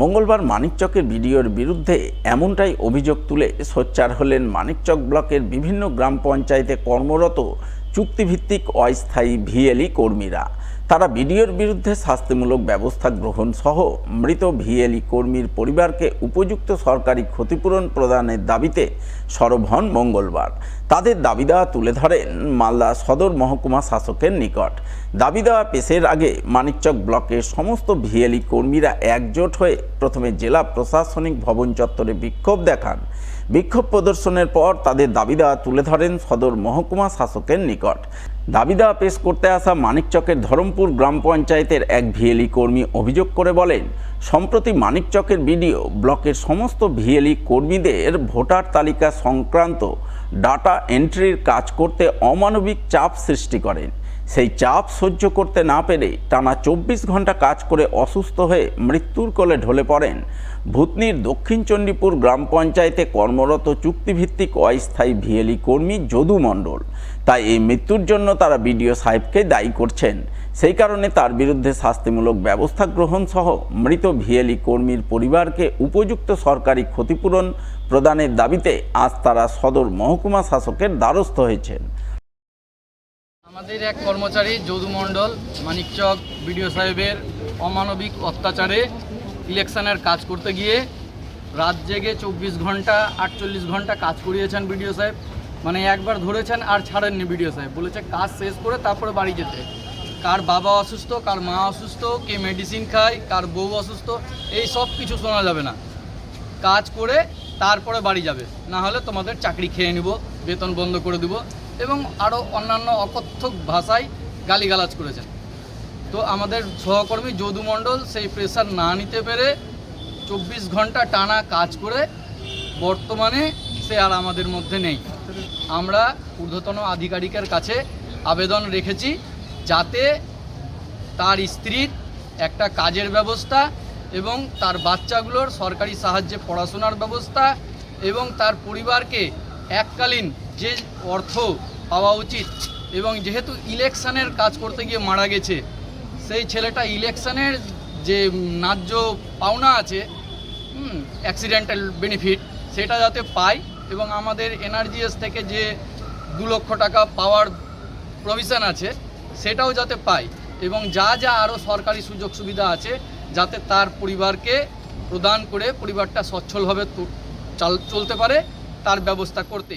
মঙ্গলবার মানিকচকের বিডিওর বিরুদ্ধে এমনটাই অভিযোগ তুলে সোচ্চার হলেন মানিকচক ব্লকের বিভিন্ন গ্রাম পঞ্চায়েতে কর্মরত চুক্তিভিত্তিক অস্থায়ী ভিএলই কর্মীরা। তারা বিডিওর বিরুদ্ধে শাস্তিমূলক ব্যবস্থা গ্রহণ সহ মৃত ভিএলই কর্মীর পরিবারকে উপযুক্ত সরকারি ক্ষতিপূরণ প্রদানের দাবিতে সরব হন মঙ্গলবার। তাদের দাবি দেওয়া তুলে ধরেন মালদা সদর মহকুমা শাসকের নিকট। দাবি দেওয়া পেশের আগে মানিকচক ব্লকের সমস্ত ভিএলই কর্মীরা একজোট হয়ে প্রথমে জেলা প্রশাসনিক ভবন চত্বরে বিক্ষোভ দেখান। বিক্ষোভ প্রদর্শনের পর তাদের দাবি দেওয়া তুলে ধরেন সদর মহকুমা শাসকের নিকট। দাবি দেওয়া পেশ করতে আসা মানিকচকের ধরমপুর গ্রাম পঞ্চায়েতের এক ভিএলই কর্মী অভিযোগ করে বলেন সম্প্রতি মানিকচকের বিডিও ব্লকের সমস্ত ভিএলই কর্মীদের ভোটার তালিকা সংক্রান্ত ডাটা এন্ট্রির কাজ করতে অমানবিক চাপ সৃষ্টি করেন। সেই চাপ সহ্য করতে না পেরে টানা চব্বিশ ঘণ্টা কাজ করে অসুস্থ হয়ে মৃত্যুর কোলে ঢলে পড়েন ভূতনির দক্ষিণ চণ্ডীপুর গ্রাম পঞ্চায়েতে কর্মরত চুক্তিভিত্তিক অস্থায়ী ভিএলই কর্মী যদু মণ্ডল। তাই এই মৃত্যুর জন্য তারা বিডিও সাহেবকে দায়ী করছেন। সেই কারণে তার বিরুদ্ধে শাস্তিমূলক ব্যবস্থা গ্রহণ সহ মৃত ভিএলই কর্মীর পরিবারকে উপযুক্ত সরকারি ক্ষতিপূরণ প্রদানের দাবিতে আজ তারা সদর মহকুমা শাসকের দ্বারস্থ হয়েছেন। আমাদের এক কর্মচারী যদু মণ্ডল মানিকচক বিডিও সাহেবের অমানবিক অত্যাচারে ইলেকশনের কাজ করতে গিয়ে রাত জেগে চব্বিশ ঘণ্টা, আটচল্লিশ ঘণ্টা কাজ করিয়েছেন বিডিও সাহেব। মানে একবার ধরেছেন আর ছাড়েননি বিডিও সাহেব। বলেছে কাজ শেষ করে তারপরে বাড়ি যেতে। কার বাবা অসুস্থ, কার মা অসুস্থ, কে মেডিসিন খায়, কার বউ অসুস্থ, এই সব কিছু শোনা যাবে না। কাজ করে তারপরে বাড়ি যাবে। না হলে তোমাদের চাকরি খেয়ে নিব, বেতন বন্ধ করে দিব এবং আরও অন্যান্য অকথ্যক ভাষায় গালিগালাজ করেছেন তো আমাদের সহকর্মী যদু মণ্ডল সেই প্রেশার না নিতে পেরে চব্বিশ ঘণ্টা টানা কাজ করে বর্তমানে সে আর আমাদের মধ্যে নেই। আমরা ঊর্ধ্বতন আধিকারিকের কাছে আবেদন রেখেছি। যাতে তার স্ত্রীর একটা কাজের ব্যবস্থা এবং তার বাচ্চাগুলোর সরকারি সাহায্যে পড়াশোনার ব্যবস্থা এবং তার পরিবারকে এককালীন যে অর্থ পাওয়া উচিত এবং যেহেতু ইলেকশানের কাজ করতে গিয়ে মারা গেছে, সেই ছেলেটা ইলেকশানের যে ন্যায্য পাওনা আছে অ্যাক্সিডেন্টাল বেনিফিট সেটা যাতে পায় এবং আমাদের এনআরজিএস থেকে যে দু লক্ষ টাকা পাওয়ার প্রভিশন আছে সেটাও যাতে পায় এবং যা যা আরও সরকারি সুযোগ সুবিধা আছে যাতে তার পরিবারকে প্রদান করে পরিবারটা সচ্ছলভাবে চলতে পারে, তার ব্যবস্থা করতে।